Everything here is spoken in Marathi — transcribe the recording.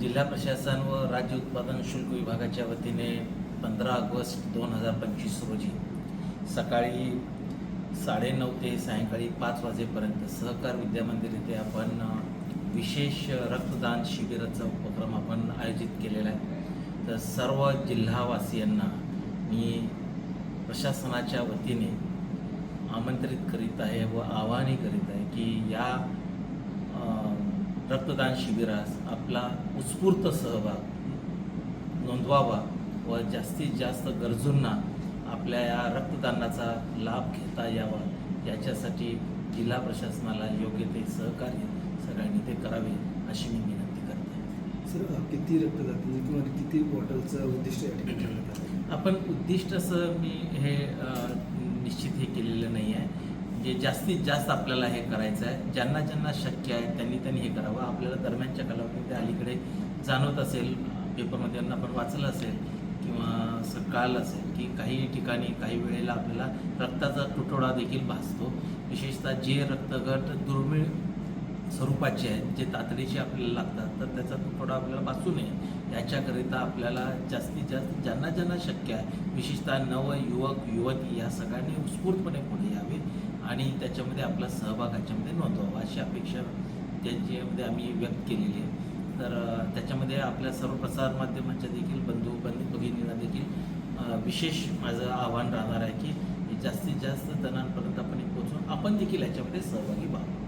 जिल्हा प्रशासन व राज्य उत्पादन शुल्क विभागाच्या वतीने पंधरा ऑगस्ट दोन हजार पंचवीस रोजी सकाळी साडेनऊ ते सायंकाळी पाच वाजेपर्यंत सहकार विद्यामंदिर इथे आपण विशेष रक्तदान शिबिराचा उपक्रम आपण आयोजित केलेला आहे. तर सर्व जिल्हावासियांना मी प्रशासनाच्या वतीने आमंत्रित करीत आहे व आवाहनही करीत आहे की या रक्तदान शिबिरास आपला उत्स्फूर्त सहभाग नोंदवावा व जास्तीत जास्त गरजूंना आपल्या या रक्तदानाचा लाभ घेता यावा. याच्यासाठी जिल्हा प्रशासनाला योग्य ते सहकार्य सगळ्यांनी ते करावे अशी मी विनंती करते. सर किती रक्तदाते किंवा किती बॉटलचं उद्दिष्ट या ठिकाणी? आपण उद्दिष्ट असं मी हे निश्चित हे केलेलं नाही आहे. म्हणजे जास्तीत जास्त आपल्याला हे करायचं आहे ज्यांना ज्यांना शक्य आहे त्यांनी त्यांनी हे करावं. आपल्याला दरम्यानच्या कालावधीमध्ये अलीकडे जाणवत असेल पेपरमध्ये आपण वाचलं असेल किंवा स- कळालं असेल की काही ठिकाणी काही वेळेला आपल्याला रक्ताचा तुटवडा देखील भासतो. विशेषतः जे रक्तगट दुर्मिळ स्वरूपाचे आहेत जे तातडीचे आपल्याला लागतात तर त्याचा तुटवडा आपल्याला वाचू नये. याच्याकरिता आपल्याला जास्तीत जास्त ज्यांना ज्यांना शक्य आहे विशेषतः नव युवक युवती या सगळ्यांनी उत्स्फूर्तपणे पुढे यावे आणि त्याच्यामध्ये आपला सहभाग याच्यामध्ये नोंदवावा अशी अपेक्षा त्याच्यामध्ये आम्ही व्यक्त केलेली आहे. तर त्याच्यामध्ये आपल्या सर्व प्रसार माध्यमांच्या देखील बंधू बंधू भगिनींना देखील विशेष माझं आव्हान राहणार आहे की जास्तीत जास्त जणांपर्यंत आपण पोहोचून आपण देखील याच्यामध्ये सहभागी व्हावं.